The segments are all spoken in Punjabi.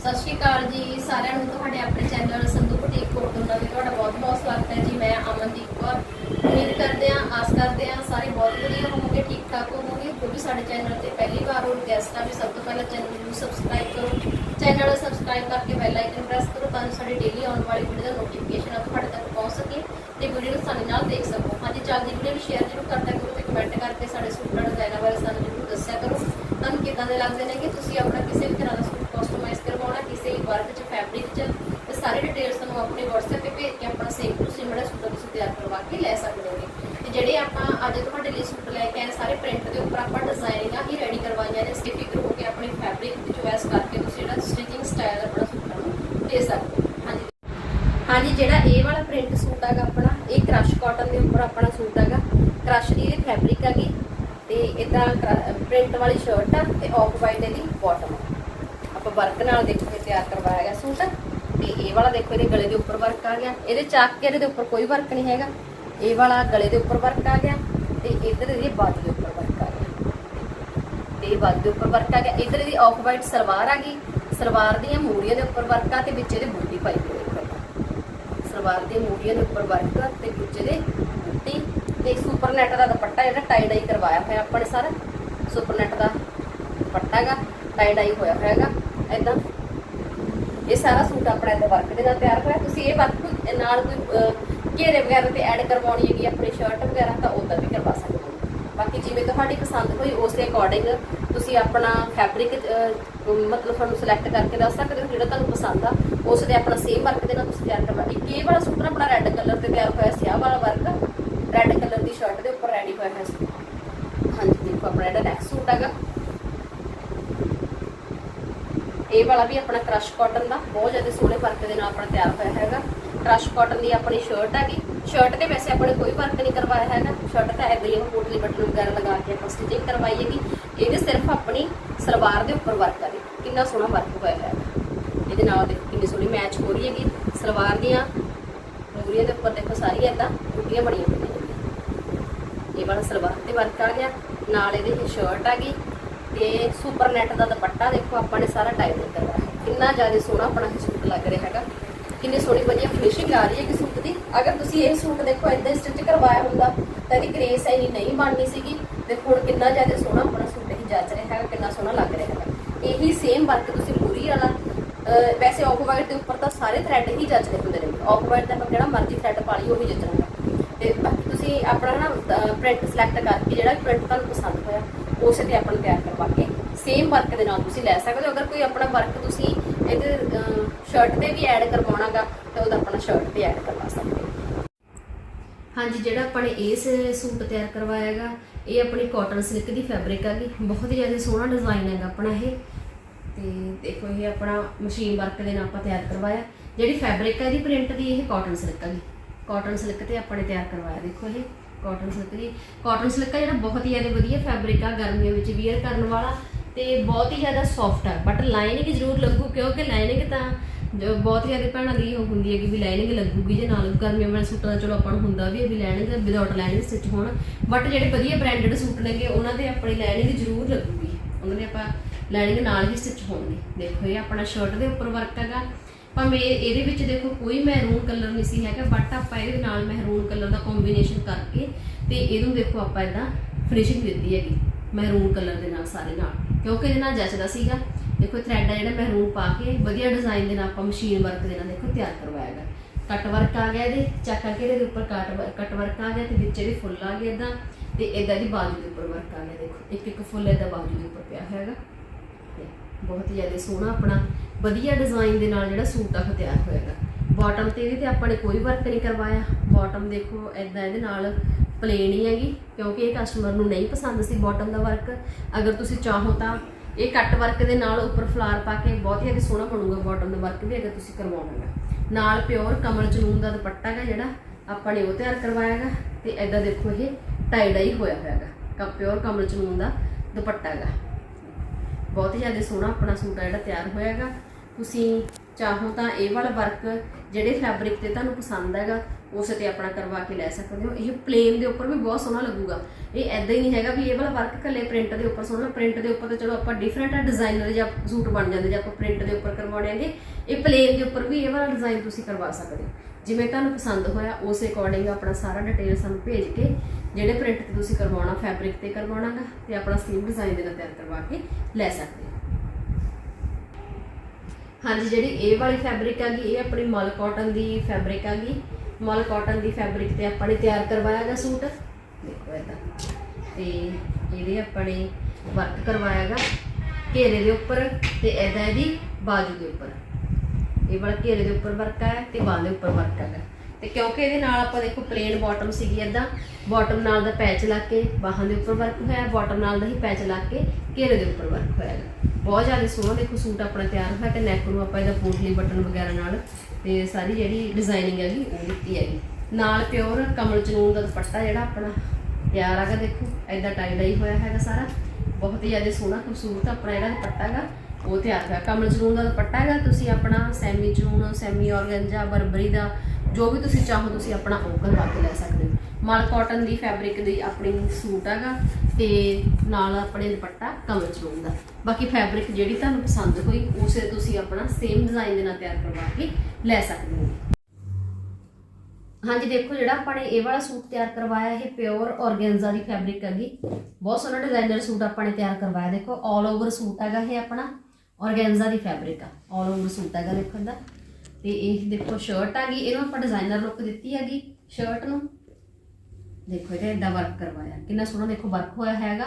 ਸਤਿ ਸ਼੍ਰੀ ਅਕਾਲ ਜੀ ਸਾਰਿਆਂ ਨੂੰ, ਤੁਹਾਡੇ ਆਪਣੇ ਚੈਨਲ ਸੰਧੂ ਬੁਟੀਕ ਕੋਟ ਤੋਂ ਤੁਹਾਡਾ ਬਹੁਤ ਬਹੁਤ ਸਵਾਗਤ ਹੈ ਜੀ, ਮੈਂ ਅਮਨਦੀਪ ਕੌਰ। ਉਮੀਦ ਕਰਦੇ ਹਾਂ, ਆਸ ਕਰਦੇ ਹਾਂ ਸਾਰੇ ਬਹੁਤ ਵਧੀਆ ਹੋਵੋਗੇ, ਠੀਕ ਠਾਕ ਹੋਵੋਗੇ, ਜੋ ਵੀ ਸਾਡੇ ਚੈਨਲ ਤੇ ਪਹਿਲੀ ਵਾਰ ਹੋ ਗੈਸਟ ਆ, ਵੀ ਸਭ ਤੋਂ ਪਹਿਲਾਂ ਚੈਨਲ ਨੂੰ ਸਬਸਕ੍ਰਾਈਬ ਕਰੋ। ਚੈਨਲ ਨੂੰ ਸਬਸਕ੍ਰਾਈਬ ਕਰਕੇ ਬੈਲ ਆਈਕਨ ਪ੍ਰੈਸ ਕਰੋ ਤਾਂ ਜੋ ਸਾਡੀ ਡੇਲੀ ਆਉਣ ਵਾਲੀ ਵੀਡੀਓ ਦਾ ਨੋਟੀਫਿਕੇਸ਼ਨ ਆਪ ਤੁਹਾਡੇ ਤੱਕ ਪਹੁੰਚ ਸਕੇ ਤੇ ਵੀਡੀਓ ਨੂੰ ਆਸਾਨੀ ਨਾਲ ਦੇਖ ਸਕੋ। ਹਾਂਜੀ, ਚੱਲਦੀ ਵੀਡੀਓ ਨੂੰ ਸ਼ੇਅਰ ਜ਼ਰੂਰ ਕਰਦਾ ਕਰੋ ਤੇ ਕਮੈਂਟ ਕਰਕੇ ਸਾਡੇ ਸੂਟਾਂ ਡਿਜ਼ਾਈਨਾਂ ਬਾਰੇ ਸਾਨੂੰ ਜ਼ਰੂਰ ਦੱਸਿਆ ਕਰੋ। ਤੁਹਾਨੂੰ ਕਿੱਦਾਂ ਦੇ ਲੱਗਦੇ ਨੇ ਕਿ ਤੁਸੀਂ ਆਪਣਾ ਕਿਸੇ ਵੀ ਤਰ੍ਹਾਂ ਦਾ ਸੂਟ ਕਸਟਮਾਈਜ਼ ਕਰਵਾਉਣਾ ਕਿਸੇ ਵੀ ਵਰਕ 'ਚ ਫੈਬਰਿਕ 'ਚ ਤੇ ਸਾਰੀ ਡਿਟੇਲਸ ਤੁਹਾਨੂੰ ਆਪਣੀ WhatsApp ਤੇ ਭੇਜ ਕੇ ਆਪਣਾ ਸੇਮ ਟੂ ਸੇਮ ਜਿਹੜਾ ਸੂਟ ਆ ਤੁਸੀਂ ਤਿਆਰ ਕਰਵਾ ਕੇ ਲੈ ਸਕਦੇ ਹੋ ਤੇ ਜਿਹੜੇ ਆਪਾਂ ਅੱਜ ਤੁਹਾਡੇ ਲਈ ਸੂਟ ਲੈ ਕੇ ਆਏ ਸਾਰੇ ਦੇ ਉੱਪਰ ਆਪਾਂ ਡਿਜ਼ਾਈਨਿੰਗਾਂ ਹੀ ਰੈਡੀ ਕਰਵਾਈਆਂ ਨੇ। ਸਟਿਫ ਫਿਕਰ ਹੋ ਕੇ ਆਪਣੀ ਫੈਬਰਿਕ ਦੀ ਚੋਇਸ ਕਰਕੇ ਤੁਸੀਂ ਜਿਹੜਾ ਸਟਿਚਿੰਗ ਸਟਾਈਲ ਆਪਣਾ ਸੂਟਾਂ ਨੂੰ, ਦੇ ਸਕਦੇ ਹੋ। ਹਾਂਜੀ। ਹਾਂਜੀ, ਜਿਹੜਾ ਇਹ ਵਾਲਾ ਪ੍ਰਿੰਟ ਸੂਟ ਹੈਗਾ ਆਪਣਾ, ਇਹ ਕ੍ਰਸ਼ ਕਾਟਨ ਦੇ ਉੱਪਰ ਆਪਣਾ ਸੂਟ ਹੈਗਾ। ਕ੍ਰਸ਼ ਦੀ ਇਹ ਫੈਬਰਿਕ ਹੈਗੀ ਤੇ ਇਦਾਂ ਪ੍ਰਿੰਟ ਵਾਲੀ ਸ਼ਰਟ ਆ ਤੇ ਆਫ ਵਾਈਟ ਇਹਦੀ ਬਾਟਮ ਆਪਾਂ ਵਰਕ ਨਾਲ ਦੇਖੋ ਇਹ ਤਿਆਰ ਕਰਵਾਇਆ ਗਿਆ ਸੂਟ। ਤੇ ਇਹ ਵਾਲਾ ਦੇਖੋ ਇਹਦੇ ਗਲੇ ਦੇ ਉੱਪਰ ਵਰਕ ਆ ਗਿਆ। ਇਹਦੇ ਚੱਕ ਕੇ ਇਹਦੇ ਉੱਪਰ ਕੋਈ ਵਰਕ ਨਹੀਂ ਹੈਗਾ। ਇਹ ਵਾਲਾ ਗਲੇ ਦੇ ਉੱਪਰ ਵਰਕ ਆ ਗਿਆ ਤੇ ਇੱਧਰ ਇਹਦੀ ਬਾਜੂ ਦੇ ਉੱਪਰ ਵਰਕ ਤੇ ਇਹ ਬਾਜੂ ਦੇ ਉੱਪਰ ਵਰਕ ਆ ਗਿਆ। ਇੱਧਰ ਇਹਦੀ ਆਫ ਵਾਈਟ ਸਲਵਾਰ ਆ ਗਈ। ਸਲਵਾਰ ਦੀਆਂ ਮੂਰੀਆਂ ਦੇ ਉੱਪਰ ਵਰਕ ਆ ਤੇ ਵਿੱਚ ਇਹਦੇ ਬੂਟੀ ਪਾਈ ਹੋਈ ਦੇਖੋ ਸਲਵਾਰ ਦੀਆਂ ਮੂਰੀਆਂ ਦੇ ਉੱਪਰ ਵਰਕ ਤੇ ਵਿੱਚ ਇਹਦੇ ਬੂਟੀ ਤੇ ਸੁਪਰ ਨੈਟ ਦਾ ਦੁਪੱਟਾ ਜਿਹੜਾ ਟਾਈ ਡਾਈ ਕਰਵਾਇਆ ਹੋਇਆ ਆਪਾਂ ਨੇ ਸਾਰਾ। ਸੁਪਰ ਨੈਟ ਦਾ ਦੁਪੱਟਾ ਹੈਗਾ ਟਾਈ ਡਾਈ ਹੋਇਆ ਹੋਇਆ ਹੈਗਾ। ਐਦਾਂ ਇਹ ਸਾਰਾ ਸੂਟ ਆਪਣਾ ਇਹਦਾ ਵਰਕ ਦੇ ਨਾਲ ਤਿਆਰ ਹੋਇਆ। ਤੁਸੀਂ ਇਹ ਵਰਕ ਨਾਲ ਕੋਈ ਘੇਰੇ ਵਗੈਰਾ ਤੇ ਐਡ ਕਰਵਾਉਣੀ ਹੈਗੀ, ਆਪਣੀ ਸ਼ਰਟ ਵਗੈਰਾ, ਤਾਂ ਉਦਾਂ ਵੀ ਕਰਵਾ ਸਕਦੇ ਹੋ। ਬਾਕੀ ਜਿਵੇਂ ਤੁਹਾਡੀ ਪਸੰਦ ਹੋਈ, ਉਸ ਅਕੋਰਡਿੰਗ ਤੁਸੀਂ ਆਪਣਾ ਫੈਬਰਿਕ ਮਤਲਬ ਤੁਹਾਨੂੰ ਸਿਲੈਕਟ ਕਰਕੇ ਦੱਸ ਸਕਦੇ ਹੋ ਜਿਹੜਾ ਤੁਹਾਨੂੰ ਪਸੰਦ ਆ। ਉਸ ਦੇ ਆਪਣਾ ਸੇਮ ਵਰਕ ਦੇ ਨਾਲ ਤੁਸੀਂ ਤਿਆਰ ਕਰਵਾ ਇੱਕ ਇਹ ਵਾਲਾ ਸੂਟ ਆਪਣਾ ਰੈੱਡ ਕਲਰ ਤੇ ਤਿਆਰ ਹੋਇਆ ਸੀ, ਆਹ ਵਾਲਾ ਵਰਕ ਰੈੱਡ ਕਲਰ ਦੀ ਸ਼ਰਟ ਦੇ ਉੱਪਰ ਰੈਡੀ ਹੋਇਆ ਹੋਇਆ ਹਾਂਜੀ, ਦੇਖੋ ਆਪਣਾ ਜਿਹੜਾ ਨੈਕਸਟ ਸੂਟ ਹੈਗਾ। ਇਹ ਵਾਲਾ ਵੀ ਆਪਣਾ ਕ੍ਰਸ਼ ਕਾਟਨ ਦਾ, ਬਹੁਤ ਜ਼ਿਆਦਾ ਸੋਹਣੇ ਵਰਕ ਦੇ ਨਾਲ ਆਪਣਾ ਤਿਆਰ ਹੋਇਆ ਹੈਗਾ। ਕ੍ਰਸ਼ ਕਾਟਨ ਦੀ ਆਪਣੀ ਸ਼ਰਟ ਹੈਗੀ। ਸ਼ਰਟ ਤੇ ਵੈਸੇ ਆਪਣੇ ਕੋਈ ਵਰਕ ਨਹੀਂ ਕਰਵਾਇਆ ਹੈਗਾ ਸ਼ਰਟ ਤਾਂ ਐਦਾਂ ਹੀ ਉਹ ਕੋਟਲੀ ਬਟਨ ਵਗੈਰਾ ਲਗਾ ਕੇ ਆਪਾਂ ਸਟਿਚਿੰਗ ਕਰਵਾਈ ਹੈਗੀ। ਇਹਦੇ ਸਿਰਫ ਆਪਣੀ ਸਲਵਾਰ ਦੇ ਉੱਪਰ ਵਰਕ ਹੈ ਕਿੰਨਾ ਸੋਹਣਾ ਵਰਕ ਹੋਇਆ ਹੈ। ਇਹਦੇ ਨਾਲ ਦੇਖੋ ਕਿੰਨੀ ਸੋਹਣੀ ਮੈਚ ਹੋ ਰਹੀ ਹੈਗੀ। ਸਲਵਾਰ ਦੀਆਂ ਮੂਰੀਆਂ ਦੇ ਉੱਪਰ ਦੇਖੋ ਸਾਰੀ ਐਦਾਂ ਬੁੱਟੀਆਂ ਬਣੀਆਂ ਹੋਈਆਂ ਇਹ ਵਾਲਾ ਸਲਵਾਰ ਤੇ ਵਰਕ ਆ ਗਿਆ। ਨਾਲ ਇਹਦੇ ਸ਼ਰਟ ਆ ਗਈ। ਤੇ ਸੁਪਰ ਨੈਟ ਦਾ ਦੁਪੱਟਾ ਦੇਖੋ ਆਪਾਂ ਨੇ ਸਾਰਾ ਟਾਈਪ ਕਰਵਾਇਆ। ਹੈ। ਕਿੰਨਾ ਜ਼ਿਆਦਾ ਸੋਹਣਾ ਆਪਣਾ ਇਹ ਸੂਟ ਲੱਗ ਰਿਹਾ ਹੈਗਾ। ਕਿੰਨੀ ਸੋਹਣੀ ਵਧੀਆ ਫਿਨਿਸ਼ਿੰਗ ਆ ਰਹੀ ਹੈ ਕਿ ਦੀ। ਅਗਰ ਤੁਸੀਂ ਇਹ ਸੂਟ ਦੇਖੋ ਇਦਾਂ ਸਟਿਚ ਕਰਵਾਇਆ ਹੁੰਦਾ, ਤਾਂ ਇਹਦੀ ਗ੍ਰੇਸ ਇੰਨੀ ਨਹੀਂ ਬਣਨੀ ਸੀਗੀ। ਤੇ ਹੁਣ ਕਿੰਨਾ ਜ਼ਿਆਦਾ ਸੋਹਣਾ ਆਪਣਾ ਸੂਟ ਹੀ ਜੱਜ ਰਿਹਾ ਹੈਗਾ, ਕਿੰਨਾ ਸੋਹਣਾ ਲੱਗ ਰਿਹਾ ਹੈਗਾ। ਇਹੀ ਸੇਮ ਵਰਕ ਤੁਸੀਂ ਮੂਰੀ ਵਾਲਾ ਵੈਸੇ ਆਫ ਵਾਈਟ ਦੇ ਉੱਪਰ ਤਾਂ ਸਾਰੇ ਥ੍ਰੈਡ ਹੀ ਜੱਜਦੇ ਹੁੰਦੇ ਨੇ। ਆਫ ਵਾਈਟ ਦਾ ਆਪਾਂ ਜਿਹੜਾ ਮਰਜ਼ੀ ਥ੍ਰੈਡ ਪਾ ਲਈ ਉਹ ਹੀ ਜੱਜਣਾ ਤੇ ਬਾਕੀ ਤੁਸੀਂ ਆਪਣਾ ਨਾ ਪ੍ਰਿੰਟ ਸਿਲੈਕਟ ਕਰਕੇ ਜਿਹੜਾ ਪ੍ਰਿੰਟ ਤੁਹਾਨੂੰ ਪਸੰਦ ਹੋਇਆ, ਉਸੇ ਤੇ ਆਪਾਂ ਤਿਆਰ ਕਰਵਾ ਕੇ ਸੇਮ ਵਰਕ ਦੇ ਨਾਲ ਤੁਸੀਂ ਲੈ ਸਕਦੇ ਹੋ। ਅਗਰ ਕੋਈ ਆਪਣਾ ਵਰਕ ਤੁਸੀਂ ਇਹਦੇ ਸ਼ਰਟ ਤੇ ਵੀ ਐਡ ਕਰਵਾਉਣਾਗਾ, ਤਾਂ ਉਹਦਾ ਆਪਣਾ ਸ਼ਰਟ ਤੇ ਐਡ ਕਰਵਾ ਸਕਦੇ ਹਾਂਜੀ, ਜਿਹੜਾ ਆਪਾਂ ਨੇ ਇਸ ਸੂਟ ਤਿਆਰ ਕਰਵਾਇਆ ਹੈਗਾ ਇਹ ਆਪਣੀ ਕਾਟਨ ਸਿਲਕ ਦੀ ਫੈਬਰਿਕ ਹੈਗੀ ਬਹੁਤ ਹੀ ਜ਼ਿਆਦਾ ਸੋਹਣਾ ਡਿਜ਼ਾਈਨ ਹੈਗਾ ਆਪਣਾ ਇਹ। ਤੇ ਦੇਖੋ, ਇਹ ਆਪਣਾ ਮਸ਼ੀਨ ਵਰਕ ਦੇ ਨਾਲ ਆਪਾਂ ਤਿਆਰ ਕਰਵਾਇਆ। ਜਿਹੜੀ ਫੈਬਰਿਕ ਹੈ ਇਹਦੀ ਪ੍ਰਿੰਟ ਦੀ ਇਹ ਕਾਟਨ ਸਿਲਕ ਹੈਗੀ ਕਾਟਨ ਸਿਲਕ ਤੇ ਆਪਾਂ ਨੇ ਤਿਆਰ ਕਰਵਾਇਆ, ਦੇਖੋ ਇਹ ਕਾਟਨ ਸਿਲਕ ਦੀ। ਕਾਟਨ ਸਿਲਕ ਹੈ ਜਿਹੜਾ ਬਹੁਤ ਹੀ ਜ਼ਿਆਦਾ ਵਧੀਆ ਫੈਬਰਿਕ ਆ, ਗਰਮੀਆਂ ਵਿੱਚ ਵੀਅਰ ਕਰਨ ਵਾਲਾ। ਤੇ ਬਹੁਤ ਹੀ ਜ਼ਿਆਦਾ ਸੌਫਟ ਆ। ਬਟ ਲਾਈਨਿੰਗ ਜ਼ਰੂਰ ਲੱਗੂ, ਕਿਉਂਕਿ ਲਾਈਨਿੰਗ ਤਾਂ ਜੋ ਬਹੁਤ ਜ਼ਿਆਦਾ ਭੈਣਾਂ ਦੀ ਉਹ ਹੁੰਦੀ ਹੈ ਕਿ ਵੀ ਲਾਈਨਿੰਗ ਲੱਗੂਗੀ ਜੇ ਨਾਲ ਗਰਮੀਆਂ ਵਾਲੇ ਸੂਟਾਂ ਦਾ ਚਲੋ ਆਪਾਂ ਨੂੰ ਹੁੰਦਾ ਵੀ ਹੈ ਵੀ ਲਾਈਨਿੰਗ ਵਿਦਆਊਟ ਲਾਈਨਿੰਗ ਸਟਿਚ ਹੋਣ। ਬਟ ਜਿਹੜੇ ਵਧੀਆ ਬ੍ਰਾਂਡਡ ਸੂਟ ਨੇਗੇ, ਉਹਨਾਂ ਦੇ ਆਪਣੀ ਲਾਈਨਿੰਗ ਜ਼ਰੂਰ ਲੱਗੂਗੀ। ਉਹਨਾਂ ਦੇ ਆਪਾਂ ਲਾਈਨਿੰਗ ਨਾਲ ਹੀ ਸਟਿਚ ਹੋਣਗੇ। ਦੇਖੋ, ਇਹ ਆਪਣਾ ਸ਼ਰਟ ਦੇ ਉੱਪਰ ਵਰਕ ਹੈਗਾ। ਭਾਵੇਂ ਇਹਦੇ ਵਿੱਚ ਦੇਖੋ, ਕੋਈ ਮਹਿਰੂਨ ਕਲਰ ਨਹੀਂ ਸੀ ਹੈਗਾ ਬਟ ਆਪਾਂ ਇਹਦੇ ਨਾਲ ਮਹਿਰੂਨ ਕਲਰ ਦਾ ਕੰਬੀਨੇਸ਼ਨ ਕਰਕੇ ਤੇ ਇਹਨੂੰ ਦੇਖੋ ਆਪਾਂ ਇਦਾਂ ਫਿਨਿਸ਼ਿੰਗ ਦਿੱਤੀ ਹੈਗੀ ਮਹਿਰੂਨ ਕਲਰ ਦੇ ਨਾਲ, ਸਾਰੇ ਨਾਲ। ਕਿਉਂਕਿ ਇਹਦੇ ਨਾਲ ਜੱਚਦਾ ਸੀਗਾ। ਦੇਖੋ ਥ੍ਰੈਡ ਆ ਜਿਹੜਾ ਮਹਿਰੂਨ ਪਾ ਕੇ ਵਧੀਆ ਡਿਜ਼ਾਈਨ ਦੇ ਨਾਲ ਆਪਾਂ ਮਸ਼ੀਨ ਵਰਕ ਦੇ ਨਾਲ ਦੇਖੋ ਤਿਆਰ ਕਰਵਾਇਆ ਕੱਟ ਵਰਕ ਆ ਗਿਆ ਇਹਦੇ, ਚੱਕ ਕੇ ਇਹਦੇ ਉੱਪਰ ਕੱਟ ਕੱਟ ਵਰਕ ਆ ਗਿਆ ਤੇ ਵਿੱਚ ਇਹਦੇ ਫੁੱਲ ਆ ਗਏ ਇਦਾਂ ਤੇ ਇਦਾਂ ਦੀ ਬਾਜੂ ਦੇ ਉੱਪਰ ਵਰਕ ਆ ਗਿਆ ਦੇਖੋ। ਇੱਕ ਇੱਕ ਫੁੱਲ ਇਦਾਂ ਬਾਜੂ ਦੇ ਉੱਪਰ ਪਿਆ ਹੋਇਆ ਬਹੁਤ ਹੀ ਜ਼ਿਆਦਾ ਸੋਹਣਾ ਆਪਣਾ, ਵਧੀਆ ਡਿਜ਼ਾਈਨ ਦੇ ਨਾਲ ਜਿਹੜਾ ਸੂਟ ਆ ਤਿਆਰ ਹੋਏਗਾ ਬਾਟਮ ਤੇ ਇਹਦੇ ਤੇ ਆਪਾਂ ਨੇ ਕੋਈ ਵਰਕ ਨਹੀਂ ਕਰਵਾਇਆ। ਬਾਟਮ ਦੇਖੋ ਐਦਾਂ ਇਹਦੇ ਨਾਲ ਪਲੇਨ ਹੀ ਹੈਗੀ, ਕਿਉਂਕਿ ਇਹ ਕਸਟਮਰ ਨੂੰ ਨਹੀਂ ਪਸੰਦ ਸੀ ਬਾਟਮ ਦਾ ਵਰਕ ਅਗਰ ਤੁਸੀਂ ਚਾਹੋ ਤਾਂ ਇਹ ਕੱਟ ਵਰਕ ਦੇ ਨਾਲ ਉੱਪਰ ਫਲਾਰ ਪਾ ਕੇ ਬਹੁਤ ਹੀ ਜ਼ਿਆਦਾ ਸੋਹਣਾ ਬਣੂਗਾ ਬਾਟਮ ਦਾ ਵਰਕ ਵੀ ਅਗਰ ਤੁਸੀਂ ਕਰਵਾਉਣਾ ਨਾਲ ਪਿਓਰ ਕਮਲ ਚਨੂਨ ਦਾ ਦੁਪੱਟਾ ਹੈਗਾ ਜਿਹੜਾ ਆਪਾਂ ਨੇ ਉਹ ਤਿਆਰ ਕਰਵਾਇਆ ਹੈਗਾ ਤੇ ਐਦਾਂ ਦੇਖੋ ਇਹ ਟਾਈ ਡਾਈ ਹੋਇਆ ਹੋਇਆ ਹੈਗਾ ਪਿਓਰ ਕਮਲ ਚਨੂਨ ਦਾ ਦੁਪੱਟਾ ਹੈਗਾ। ਬਹੁਤ ਹੀ ਜ਼ਿਆਦਾ ਸੋਹਣਾ ਆਪਣਾ ਸੂਟ ਆ ਜਿਹੜਾ ਤਿਆਰ ਹੋਇਆਗਾ ਤੁਸੀਂ ਚਾਹੋ ਤਾਂ ਇਹ ਵਾਲਾ ਵਰਕ ਜਿਹੜੇ ਫੈਬਰਿਕ ਤੇ ਤੁਹਾਨੂੰ ਪਸੰਦ ਹੈਗਾ, ਉਸੇ ਤੇ ਆਪਣਾ ਕਰਵਾ ਕੇ ਲੈ ਸਕਦੇ ਹੋ। ਇਹ ਪਲੇਨ ਦੇ ਉੱਪਰ ਵੀ ਬਹੁਤ ਸੋਹਣਾ ਲੱਗੂਗਾ। ਇਹ ਐਦਾਂ ਹੀ ਨਹੀਂ ਹੈਗਾ ਵੀ ਇਹ ਵਾਲਾ ਵਰਕ ਕੱਲੇ ਪ੍ਰਿੰਟ ਦੇ ਉੱਪਰ ਸੋਹਣਾ ਪ੍ਰਿੰਟ ਦੇ ਉੱਪਰ ਤਾਂ ਚਲੋ ਆਪਾਂ ਡਿਫਰੈਂਟ ਡਿਜ਼ਾਈਨਰ ਜਾਂ ਸੂਟ ਬਣ ਜਾਂਦੇ ਜੇ ਆਪਾਂ ਪ੍ਰਿੰਟ ਦੇ ਉੱਪਰ ਕਰਵਾਉਣੇ ਆਂਗੇ ਇਹ ਪਲੇਨ ਦੇ ਉੱਪਰ ਵੀ ਇਹ ਵਾਲਾ ਡਿਜ਼ਾਈਨ ਤੁਸੀਂ ਕਰਵਾ ਸਕਦੇ ਹੋ। ਜਿਵੇਂ ਤੁਹਾਨੂੰ ਪਸੰਦ ਹੋਇਆ, ਉਸ ਅਕੋਰਡਿੰਗ ਆਪਣਾ ਸਾਰਾ ਡਿਟੇਲ ਸਾਨੂੰ ਭੇਜ ਕੇ ਜਿਹੜੇ ਪ੍ਰਿੰਟ ਤੇ ਤੁਸੀਂ ਕਰਵਾਉਣਾ ਫੈਬਰਿਕ ਤੇ ਕਰਵਾਉਣਾਗਾ ਤੇ ਆਪਣਾ ਸੇਮ ਡਿਜ਼ਾਈਨ ਦੇ ਨਾਲ ਤਿਆਰ ਕਰਵਾ ਕੇ ਲੈ ਸਕਦੇ ਹੋ। ਹਾਂਜੀ, ਜਿਹੜੀ ਇਹ ਵਾਲੀ ਫੈਬਰਿਕ ਹੈਗੀ, ਇਹ ਆਪਣੀ ਮਲ ਕਾਟਨ ਦੀ ਫੈਬਰਿਕ ਹੈਗੀ। ਮਲ ਕਾਟਨ ਦੀ ਫੈਬਰਿਕ ਤੇ ਆਪਾਂ ਨੇ ਤਿਆਰ ਕਰਵਾਇਆ ਹੈਗਾ ਸੂਟ। ਦੇਖੋ ਇਹਦਾ। ਤੇ ਇਹਦੇ ਆਪਾਂ ਨੇ ਵਰਕ ਕਰਵਾਇਆ ਹੈਗਾ ਘੇਰੇ ਦੇ ਉੱਪਰ ਤੇ ਇਹਦਾ ਇਹਦੀ ਬਾਜੂ ਦੇ ਉੱਪਰ। ਇਹ ਵਾਲਾ ਘੇਰੇ ਦੇ ਉੱਪਰ ਵਰਕ ਹੈ ਤੇ ਬਾਹ ਦੇ ਉੱਪਰ ਵਰਕ ਹੈਗਾ। ਤੇ ਕਿਉਂਕਿ ਇਹਦੇ ਨਾਲ ਆਪਾਂ ਦੇਖੋ ਪਲੇਨ ਬਾਟਮ ਸੀਗੀ ਏਦਾਂ ਬਾਟਮ ਨਾਲ ਦਾ ਪੈਚ ਲਾ ਕੇ ਬਾਹਾਂ ਦੇ ਉੱਪਰ ਵਰਕ ਹੋਇਆ ਬਾਟਮ ਨਾਲ ਦਾ ਹੀ ਪੈਚ ਲਾ ਕੇ ਘੇਰੇ ਦੇ ਉੱਪਰ ਵਰਕ ਹੋਇਆ ਹੈਗਾ। ਬਹੁਤ ਜ਼ਿਆਦਾ ਸੋਹਣਾ ਦੇਖੋ ਸੂਟ ਆਪਣਾ ਤਿਆਰ ਹੋਇਆ ਤੇ ਨੈਕ ਨੂੰ ਆਪਾਂ ਇਹਦਾ ਪੋਟਲੀ ਬਟਨ ਵਗੈਰਾ ਨਾਲ ਤੇ ਸਾਰੀ ਜਿਹੜੀ ਡਿਜ਼ਾਈਨਿੰਗ ਹੈਗੀ ਉਹ ਦਿੱਤੀ ਹੈਗੀ। ਨਾਲ ਪਿਓਰ ਕਮਲ ਚਨੂਨ ਦਾ ਦੁਪੱਟਾ ਜਿਹੜਾ ਆਪਣਾ ਤਿਆਰ ਹੈਗਾ ਦੇਖੋ ਐਦਾਂ ਟਾਈ ਡਾਈ ਹੋਇਆ ਹੈਗਾ ਸਾਰਾ। ਬਹੁਤ ਹੀ ਜ਼ਿਆਦਾ ਸੋਹਣਾ ਖੂਬਸੂਰਤ ਆਪਣਾ ਜਿਹੜਾ ਦੁਪੱਟਾ ਹੈਗਾ, ਉਹ ਤਿਆਰ ਹੋਇਆ। ਕਮਲ ਚਨੂਨ ਦਾ ਦੁਪੱਟਾ ਹੈਗਾ, ਤੁਸੀਂ ਆਪਣਾ semi chinon semi organza Burberry ਦਾ, ਜੋ ਵੀ ਤੁਸੀਂ ਚਾਹੋ ਤੁਸੀਂ ਆਪਣਾ ਉਹ ਕਰਵਾ ਕੇ ਲੈ ਸਕਦੇ ਹੋ। ਮਲ ਕਾਟਨ ਦੀ ਫੈਬਰਿਕ ਦੀ ਆਪਣੀ ਸੂਟ ਹੈਗਾ ਤੇ ਨਾਲ ਆਪਣੇ ਦੁਪੱਟਾ ਕਮਲ ਚਨੂਨ ਦਾ। ਬਾਕੀ ਫੈਬਰਿਕ ਜਿਹੜੀ ਤੁਹਾਨੂੰ ਪਸੰਦ ਹੋਈ, ਉਸੇ ਤੁਸੀਂ ਆਪਣਾ ਸੇਮ ਡਿਜ਼ਾਈਨ ਦੇ ਨਾਲ ਤਿਆਰ ਕਰਵਾ ਕੇ ਲੈ ਸਕਦੇ ਹੋ। ਹਾਂਜੀ, ਦੇਖੋ ਜਿਹੜਾ ਆਪਾਂ ਨੇ ਇਹ ਵਾਲਾ ਸੂਟ ਤਿਆਰ ਕਰਵਾਇਆ, ਇਹ ਪਿਓਰ ਔਰਗੈਂਜ਼ਾ ਦੀ ਫੈਬਰਿਕ ਹੈਗੀ। ਬਹੁਤ ਸੋਹਣਾ ਡਿਜ਼ਾਈਨਰ ਸੂਟ ਆਪਾਂ ਨੇ ਤਿਆਰ ਕਰਵਾਇਆ। ਦੇਖੋ 올 ਓਵਰ ਸੂਟ ਹੈਗਾ ਇਹ ਆਪਣਾ ਔਰਗੈਂਜ਼ਾ ਦੀ ਫੈਬਰਿਕ ਆ। 올 ਓਵਰ ਸੂਟ ਹੈਗਾ ਦੇਖੋ ਇਹਦਾ ਤੇ ਇਹ ਦੇਖੋ ਸ਼ਰਟ ਹੈਗੀ, ਇਹਨੂੰ ਆਪਾਂ ਡਿਜ਼ਾਈਨਰ ਲੁੱਕ ਦਿੱਤੀ ਹੈਗੀ ਸ਼ਰਟ ਨੂੰ। ਦੇਖੋ, ਇਹਦਾ ਏਦਾਂ ਵਰਕ ਕਰਵਾਇਆ। ਕਿੰਨਾ ਸੋਹਣਾ ਦੇਖੋ ਵਰਕ ਹੋਇਆ ਹੈਗਾ।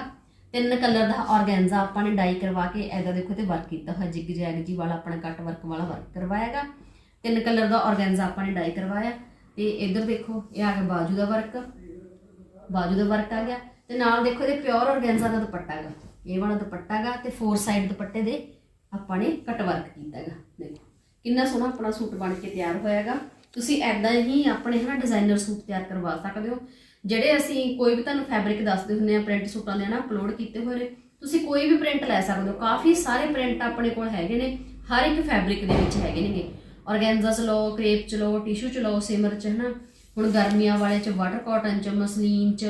ਤਿੰਨ ਕਲਰ ਦਾ ਔਰਗੈਂਜ਼ਾ ਆਪਾਂ ਨੇ ਡਾਈ ਕਰਵਾ ਕੇ ਐਦਾ ਦੇਖੋ ਤੇ ਵਰਕ ਕੀਤਾ ਹੋਇਆ। ਜਿਗ ਜੈਗ ਜੀ ਵਾਲਾ ਆਪਣਾ ਕੱਟ ਵਰਕ ਵਾਲਾ ਵਰਕ ਕਰਵਾਇਆ ਤਿੰਨ ਕਲਰ ਦਾ ਔਰਗੈਂਜ਼ਾ ਆਪਾਂ ਨੇ ਡਾਈ ਕਰਵਾਇਆ। ਤੇ ਇੱਧਰ ਦੇਖੋ, ਇਹ ਆ ਗਿਆ ਬਾਜੂ ਦਾ ਵਰਕ ਬਾਜੂ ਦਾ ਵਰਕ ਆ ਗਿਆ। ਤੇ ਨਾਲ ਦੇਖੋ, ਇਹਦੇ ਪਿਓਰ ਔਰਗੈਂਜ਼ਾ ਦਾ ਦੁਪੱਟਾ ਹੈਗਾ। ਇਹ ਵਾਲਾ ਦੁਪੱਟਾ ਹੈਗਾ ਤੇ ਫੋਰ ਸਾਈਡ ਦੁਪੱਟੇ ਦੇ ਆਪਾਂ ਨੇ ਕਟ ਵਰਕ ਕੀਤਾ ਹੈਗਾ। ਦੇਖੋ, ਕਿੰਨਾ ਸੋਹਣਾ ਆਪਣਾ ਸੂਟ ਬਣ ਕੇ ਤਿਆਰ ਹੋਇਆ ਹੈਗਾ ਤੁਸੀਂ ਐਦਾਂ ਹੀ ਆਪਣੇ ਹਨਾ ਡਿਜ਼ਾਈਨਰ ਸੂਟ ਤਿਆਰ ਕਰਵਾ ਸਕਦੇ ਹੋ। ਜਿਹੜੇ ਅਸੀਂ ਕੋਈ ਵੀ ਤੁਹਾਨੂੰ ਫੈਬਰਿਕ ਦੱਸਦੇ ਹੁੰਦੇ ਆ ਪ੍ਰਿੰਟ ਸੂਟਾਂ ਦੇ ਨਾ ਅਪਲੋਡ ਕੀਤੇ ਹੋਏ ਨੇ, ਤੁਸੀਂ ਕੋਈ ਵੀ ਪ੍ਰਿੰਟ ਲੈ ਸਕਦੇ ਹੋ। ਕਾਫੀ ਸਾਰੇ ਪ੍ਰਿੰਟ ਆਪਣੇ ਕੋਲ ਹੈਗੇ ਨੇ, ਹਰ ਇੱਕ ਫੈਬਰਿਕ ਦੇ ਵਿੱਚ ਹੈਗੇ ਨੇਗੇ। ਔਰਗੈਂਜ਼ਾ ਚ ਲਓ ਕ੍ਰੇਪ ਚ ਲਓ ਟਿਸ਼ੂ ਚ ਲਓ ਸਿਮਰ ਚ ਹਨਾ। ਹੁਣ ਗਰਮੀਆਂ ਵਾਲੇ ਚ ਵਾਟਰ ਕਾਟਨ ਚ ਮਸਲੀਨ ਚ,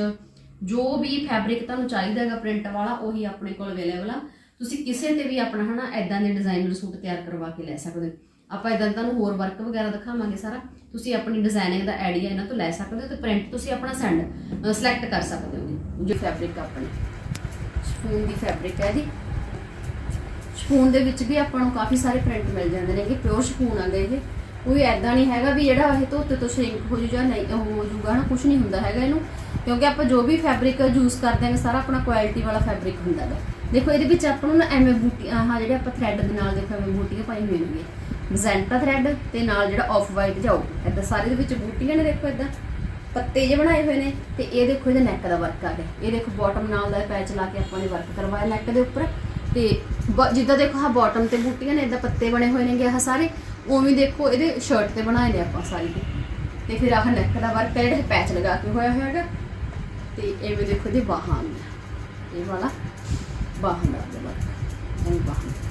ਜੋ ਵੀ ਫੈਬਰਿਕ ਤੁਹਾਨੂੰ ਚਾਹੀਦਾ ਹੈਗਾ ਪ੍ਰਿੰਟ ਵਾਲਾ, ਉਹੀ ਆਪਣੇ ਕੋਲ ਅਵੇਲੇਬਲ ਆ। ਤੁਸੀਂ ਕਿਸੇ ਤੇ ਵੀ ਆਪਣਾ ਹਨਾ ਐਦਾਂ ਦੇ ਡਿਜ਼ਾਈਨਰ ਸੂਟ ਤਿਆਰ ਕਰਵਾ ਕੇ ਲੈ ਸਕਦੇ ਹੋ। ਆਪਾਂ ਇਦਾਂ ਤੁਹਾਨੂੰ ਹੋਰ ਵਰਕ ਵਗੈਰਾ ਦਿਖਾਵਾਂਗੇ ਸਾਰਾ। ਤੁਸੀਂ ਆਪਣੀ ਡਿਜ਼ਾਈਨਿੰਗ ਦਾ ਆਈਡੀਆ ਇਹਨਾਂ ਤੋਂ ਲੈ ਸਕਦੇ ਹੋ ਤੇ ਪ੍ਰਿੰਟ ਤੁਸੀਂ ਆਪਣਾ ਸੈਂਡ ਸਿਲੈਕਟ ਕਰ ਸਕਦੇ ਹੋ ਜੋ। ਫੈਬਰਿਕ ਆਪਣੀ। ਸਪੂਨ ਦੀ ਫੈਬਰਿਕ ਹੈ ਜੀ। ਸਪੂਨ ਦੇ ਵਿੱਚ ਵੀ ਆਪਾਂ ਨੂੰ ਕਾਫੀ ਸਾਰੇ ਪ੍ਰਿੰਟ ਮਿਲ ਜਾਂਦੇ ਨੇ ਕਿ ਪਿਓਰ ਸਪੂਨ ਆ ਇਹ ਕੋਈ ਐਦਾਂ ਨਹੀਂ ਹੈਗਾ ਵੀ ਜਿਹੜਾ ਇਹ ਧੋਤੇ ਤੋਂ ਸ਼ਰਿੰਕ ਹੋ ਜੂ ਜਾਂ ਨਹੀਂ ਹੋ ਜੂਗਾ ਨਾ ਕੁਝ ਨਹੀਂ ਹੁੰਦਾ ਹੈਗਾ ਇਹਨੂੰ। ਕਿਉਂਕਿ ਆਪਾਂ ਜੋ ਵੀ ਫੈਬਰਿਕ ਯੂਜ਼ ਕਰਦੇ ਹਾਂ ਸਾਰਾ ਆਪਣਾ ਕੁਆਲਿਟੀ ਵਾਲਾ ਫੈਬਰਿਕ ਹੁੰਦਾ ਹੈ ਦੇਖੋ ਇਹਦੇ ਵਿੱਚ ਆਪਾਂ ਨੂੰ ਨਾ ਐਵੇਂ ਬੂਟੀ ਆਹ ਜਿਹੜੇ ਆਪਾਂ ਥ੍ਰੈਡ ਦੇ ਨਾਲ ਦੇਖੋ ਐਵੇਂ ਬੂਟੀਆਂ ਪਾਈ ਹੋਈਆਂ ਨੇ ਮਜ਼ੈਂਟਾ ਥਰੈਡ ਤੇ ਨਾਲ ਜਿਹੜਾ ਆਫ ਵਾਈਟ ਜਾਓ ਐਦਾਂ ਸਾਰੇ ਦੇ ਵਿੱਚ ਬੂਟੀਆਂ ਨੇ ਦੇਖੋ ਐਦਾਂ ਪੱਤੇ ਜਿਹੇ ਬਣਾਏ ਹੋਏ ਨੇ ਤੇ ਇਹ ਦੇਖੋ ਇਹਦੇ ਨੈਕ ਦਾ ਵਰਕ ਆ ਗਿਆ। ਇਹ ਦੇਖੋ ਬਾਟਮ ਨਾਲ ਦਾ ਪੈਚ ਲਾ ਕੇ ਆਪਾਂ ਨੇ ਵਰਕ ਕਰਵਾਇਆ ਨੈਕ ਦੇ ਉੱਪਰ। ਤੇ ਬ- ਜਿੱਦਾਂ ਦੇਖੋ ਆਹ ਬਾਟਮ ਤੇ ਬੂਟੀਆਂ ਨੇ ਇਦਾਂ ਪੱਤੇ ਬਣੇ ਹੋਏ ਨੇਗੇ ਆਹ ਸਾਰੇ। ਉਵੇਂ ਦੇਖੋ ਇਹਦੇ ਸ਼ਰਟ ਤੇ ਬਣਾਏ ਨੇ ਆਪਾਂ ਸਾਰੀ ਦੇ। ਤੇ ਫਿਰ ਆਹ ਨੈਕ ਦਾ ਵਰਕ ਹੈ ਜਿਹੜਾ ਪੈਚ ਲਗਾ ਕੇ ਹੋਇਆ ਹੋਇਆ ਹੈਗਾ। ਤੇ ਐਵੇਂ ਦੇਖੋ ਇਹਦੇ ਬਾਹਾਂ ਇਹ ਵਾਲਾ ਬਾਹਾਂ ਦਾ ਵਰਕ ਇਹ ਬਾਹਾਂ।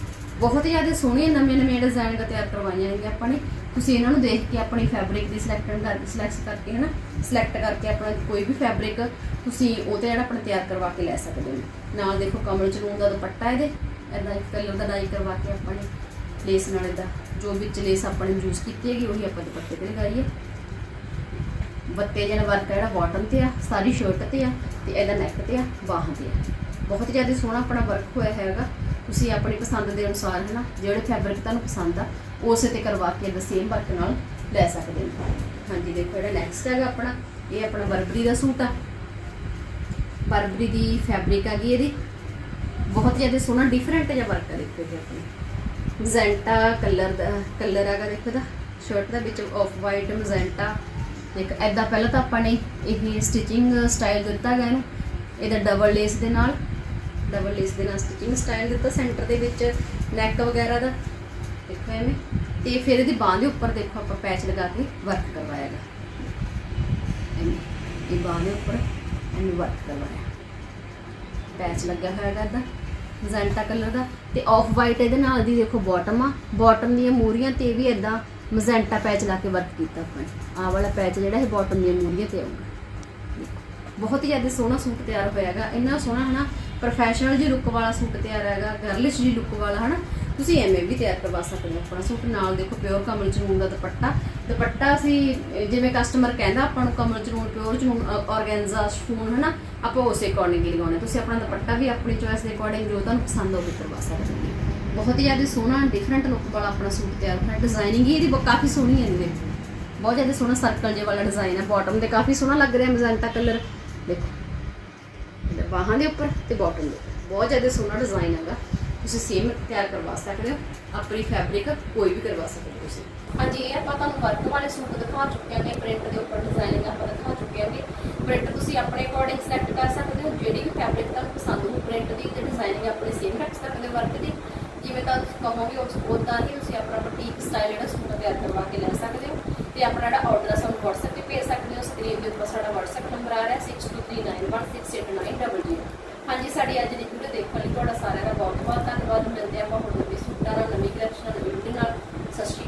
ਬਹੁਤ ਹੀ ਜ਼ਿਆਦਾ ਸੋਹਣੀਆਂ ਨਵੇਂ ਨਵੇਂ ਡਿਜ਼ਾਈਨ ਦਾ ਤਿਆਰ ਕਰਵਾਈਆਂ ਨੇ ਆਪਾਂ ਨੇ। ਤੁਸੀਂ ਇਹਨਾਂ ਨੂੰ ਦੇਖ ਕੇ ਆਪਣੀ ਫੈਬਰਿਕ ਦੀ ਸਿਲੈਕਟ ਕਰਕੇ ਸਿਲੈਕਟ ਕਰਕੇ ਹੈ ਨਾ ਸਿਲੈਕਟ ਕਰਕੇ ਆਪਣਾ ਕੋਈ ਵੀ ਫੈਬਰਿਕ ਤੁਸੀਂ ਉਹ ਤੇ ਜਿਹੜਾ ਆਪਣਾ ਤਿਆਰ ਕਰਵਾ ਕੇ ਲੈ ਸਕਦੇ ਹੋ। ਨਾਲ ਦੇਖੋ ਕਮਲ ਚਨੂਨ ਦਾ ਦੁਪੱਟਾ ਇਹਦੇ ਐਦਾਂ ਇੱਕ ਕਲਰ ਦਾ ਡਾਈ ਕਰਵਾ ਕੇ ਆਪਾਂ ਨੇ ਲੇਸ ਨਾਲ ਇਹਦਾ, ਜੋ ਵਿੱਚ ਲੇਸ ਆਪਾਂ ਨੇ ਯੂਜ਼ ਕੀਤੀ ਹੈਗੀ, ਉਹੀ ਆਪਾਂ ਦੁਪੱਟੇ ਤੇ ਲਗਾਈਏ। ਬੱਤੇ ਜਿਹੜਾ ਵਰਕ ਹੈ ਜਿਹੜਾ ਬਾਟਮ ਤੇ ਆ, ਸਾਰੀ ਸ਼ਰਟ ਤੇ ਆ ਤੇ ਇਹਦਾ ਨੈਕ ਤੇ ਆ, ਬਾਹਾਂ ਤੇ ਆ। ਬਹੁਤ ਜ਼ਿਆਦਾ ਸੋਹਣਾ ਆਪਣਾ ਵਰਕ ਹੋਇਆ ਹੈਗਾ। ਤੁਸੀਂ ਆਪਣੀ ਪਸੰਦ ਦੇ ਅਨੁਸਾਰ, ਹੈ ਨਾ, ਜਿਹੜੇ ਫੈਬਰਿਕ ਤੁਹਾਨੂੰ ਪਸੰਦ ਆ, ਉਸੇ ਤੇ ਕਰਵਾ ਕੇ ਇਹਦਾ ਸੇਮ ਵਰਕ ਨਾਲ ਲੈ ਸਕਦੇ ਹੋ। ਹਾਂਜੀ, ਦੇਖੋ ਜਿਹੜਾ ਨੈਕਸਟ ਹੈਗਾ ਆਪਣਾ, ਇਹ ਆਪਣਾ ਬਰਬਰੀ ਦਾ ਸੂਟ ਆ। ਬਰਬਰੀ ਦੀ ਫੈਬਰਿਕ ਹੈਗੀ ਇਹਦੀ। ਬਹੁਤ ਜ਼ਿਆਦਾ ਸੋਹਣਾ ਡਿਫਰੈਂਟ ਜਿਹਾ ਵਰਕ ਹੈ ਦੇਖੋ ਜੀ ਆਪਣੀ। ਮਜ਼ੈਂਟਾ ਕਲਰ ਦਾ ਕਲਰ ਹੈਗਾ ਦੇਖੋ ਦਾ ਸ਼ਰਟ ਦਾ ਵਿੱਚ ਆਫ ਵਾਈਟ ਮਜ਼ੈਂਟਾ ਇੱਕ ਐਦਾਂ ਪਹਿਲਾਂ ਤਾਂ ਆਪਾਂ ਨੇ ਇਹ ਸਟਿਚਿੰਗ ਸਟਾਈਲ ਦਿੱਤਾ ਗਿਆ ਇਹਨੂੰ। ਇਹਦਾ ਡਬਲ ਲੇਸ ਦੇ ਨਾਲ। ਡਬਲ ਲੇਸ ਦੇ ਨਾਲ ਸਟਿਚਿੰਗ ਸਟਾਈਲ ਦਿੱਤਾ ਸੈਂਟਰ ਦੇ ਵਿੱਚ ਨੈਕ ਵਗੈਰਾ ਦਾ। ਦੇਖੋ ਐਵੇਂ। ਤੇ ਫਿਰ ਇਹਦੀ ਬਾਹ ਦੇ ਉੱਪਰ ਦੇਖੋ ਆਪਾਂ ਪੈਚ ਲਗਾ ਕੇ ਵਰਕ ਕਰਵਾਇਆ ਗਾ। ਇਹ ਬਾਹ ਦੇ ਉੱਪਰ ਐਵੇਂ ਵਰਕ ਕਰਵਾਇਆ। ਪੈਚ ਲੱਗਾ ਹੋਇਆ ਗਾ ਇਹਦਾ ਮਜ਼ੈਂਟਾ ਕਲਰ ਦਾ। ਤੇ ਆਫ ਵਾਈਟ ਇਹਦੇ ਨਾਲ ਦੀ ਦੇਖੋ ਬਾਟਮ ਆ। ਬਾਟਮ ਦੀਆਂ ਮੂਰੀਆਂ ਤੇ ਵੀ ਇਦਾਂ ਮਜ਼ੈਂਟਾ ਪੈਚ ਲਾ ਕੇ ਵਰਕ ਕੀਤਾ ਆਪਾਂ ਨੇ। ਆਹ ਵਾਲਾ ਪੈਚ ਜਿਹੜਾ ਇਹ ਬਾਟਮ ਦੀਆਂ ਮੂਰੀਆਂ ਤੇ ਆਊਗਾ। ਬਹੁਤ ਹੀ ਜ਼ਿਆਦਾ ਸੋਹਣਾ ਸੂਟ ਤਿਆਰ ਹੋਇਆ ਹੈਗਾ ਇੰਨਾ ਸੋਹਣਾ ਹਨਾ ਪ੍ਰੋਫੈਸ਼ਨਲ ਜੀ ਲੁੱਕ ਵਾਲਾ ਸੂਟ ਤਿਆਰ ਹੈਗਾ ਗਰਲਿਸ਼ ਜੀ ਲੁੱਕ ਵਾਲਾ, ਹਨਾ? ਤੁਸੀਂ ਐਵੇਂ ਵੀ ਤਿਆਰ ਕਰਵਾ ਸਕਦੇ ਹੋ ਆਪਣਾ ਸੂਟ। ਨਾਲ ਦੇਖੋ ਪਿਓਰ ਕਮਲ ਚਨੂਨ ਦਾ ਦੁਪੱਟਾ। ਦੁਪੱਟਾ ਅਸੀਂ ਜਿਵੇਂ ਕਸਟਮਰ ਕਹਿੰਦਾ, ਆਪਾਂ ਨੂੰ ਕਮਲ ਚਨੂਨ ਪਿਓਰ ਚਨੂਨ ਆਰਗੈਂਜ਼ਾ ਸ਼ਫੂਨ ਹਨਾ? ਆਪਾਂ ਉਸੇ ਅਕੋਰਡਿੰਗ ਹੀ ਲਗਾਉਣਾ। ਤੁਸੀਂ ਆਪਣਾ ਦੁਪੱਟਾ ਵੀ ਆਪਣੀ ਚੋਇਸ ਦੇ ਅਕੋਰਡਿੰਗ ਜੋ ਤੁਹਾਨੂੰ ਪਸੰਦ ਹੋਵੇ ਕਰਵਾ ਸਕਦੇ ਹੋ। ਬਹੁਤ ਹੀ ਜ਼ਿਆਦਾ ਸੋਹਣਾ ਡਿਫਰੈਂਟ ਲੁੱਕ ਵਾਲਾ ਆਪਣਾ ਸੂਟ ਤਿਆਰ ਹੋਇਆ ਡਿਜ਼ਾਈਨਿੰਗ ਹੀ ਇਹਦੀ ਬ- ਕਾਫੀ ਸੋਹਣੀ ਹੈ ਇਹਦੇ। ਬਹੁਤ ਜ਼ਿਆਦਾ ਸੋਹਣਾ ਸਰਕਲ ਜੇ ਵਾਲਾ ਡਿਜ਼ਾਈਨ ਹੈ। ਬਾਟਮ ਦੇ ਕਾਫੀ ਸੋਹਣਾ ਲੱਗ ਰਿਹਾ ਮਜੈਂਟਾ ਕਲਰ ਦੇਖੋ। ਬਾਹਾਂ ਦੇ ਉੱਪਰ ਤੇ ਬਾਟਮ ਦੇ ਉੱਪਰ। ਬਹੁਤ ਜ਼ਿਆਦਾ ਸੋਹਣਾ ਡਿਜ਼ਾਈਨ ਹੈਗਾ ਤੁਸੀਂ ਸੇਮ ਤਿਆਰ ਕਰਵਾ ਸਕਦੇ ਹੋ। ਆਪਣੀ ਫੈਬਰਿਕ ਕੋਈ ਵੀ ਕਰਵਾ ਸਕਦੇ ਹੋ ਤੁਸੀਂ। ਹਾਂਜੀ, ਇਹ ਆਪਾਂ ਤੁਹਾਨੂੰ ਵਰਕ ਵਾਲੇ ਸੂਟ ਦਿਖਾ ਚੁੱਕੇ ਹਾਂ ਪ੍ਰਿੰਟ ਦੇ ਉੱਪਰ ਡਿਜ਼ਾਈਨਿੰਗ ਆਪਾਂ ਦਿਖਾ ਚੁੱਕੇ ਹਾਂ ਪ੍ਰਿੰਟ ਤੁਸੀਂ ਆਪਣੇ ਅਕੋਰਡਿੰਗ ਸਿਲੈਕਟ ਕਰ ਸਕਦੇ ਹੋ। ਜਿਹੜੀ ਵੀ ਫੈਬਰਿਕ ਤੁਹਾਨੂੰ ਪਸੰਦ ਹੋ ਪ੍ਰਿੰਟ ਦੀ ਤੇ ਡਿਜ਼ਾਈਨਿੰਗ ਆਪਣੀ ਸੇਮ ਰੱਖ ਸਕਦੇ ਹੋ ਵਰਕ ਦੀ। ਜਿਵੇਂ ਤਾਂ ਤੁਸੀਂ ਕਹੋਗੇ, ਉਸ ਉਦਾਂ ਹੀ ਤੁਸੀਂ ਆਪਣਾ ਬੁਟੀਕ ਸਟਾਈਲ ਜਿਹੜਾ ਸੂਟ ਤਿਆਰ ਕਰਵਾ ਕੇ ਲੈ ਸਕਦੇ ਹੋ। ਤੇ ਆਪਣਾ ਜਿਹੜਾ ਆਰਡਰ ਆ, ਸਾਨੂੰ WhatsApp ਤੇ ਭੇਜ ਸਕਦੇ ਹੋ। ਸਕਰੀਨ ਦੇ ਉੱਪਰ ਸਾਡਾ WhatsApp ਨੰਬਰ ਆ ਰਿਹਾ 6239168900 ਹਾਂਜੀ, ਸਾਡੀ ਅੱਜ ਦੀ ਵੀਡੀਓ ਦੇਖਣ ਲਈ ਤੁਹਾਡਾ ਸਾਰਿਆਂ ਦਾ ਬਹੁਤ ਬਹੁਤ ਧੰਨਵਾਦ। ਮਿਲਦੇ ਆਪਾਂ ਹੋਰ ਵੀ ਸੁਣਦਾ ਨਵੀਂ ਕਲੈਕਸ਼ਨ ਨਵੀਂ ਵੀਡੀਓ ਨਾਲ। ਸਤਿ ਸ਼੍ਰੀ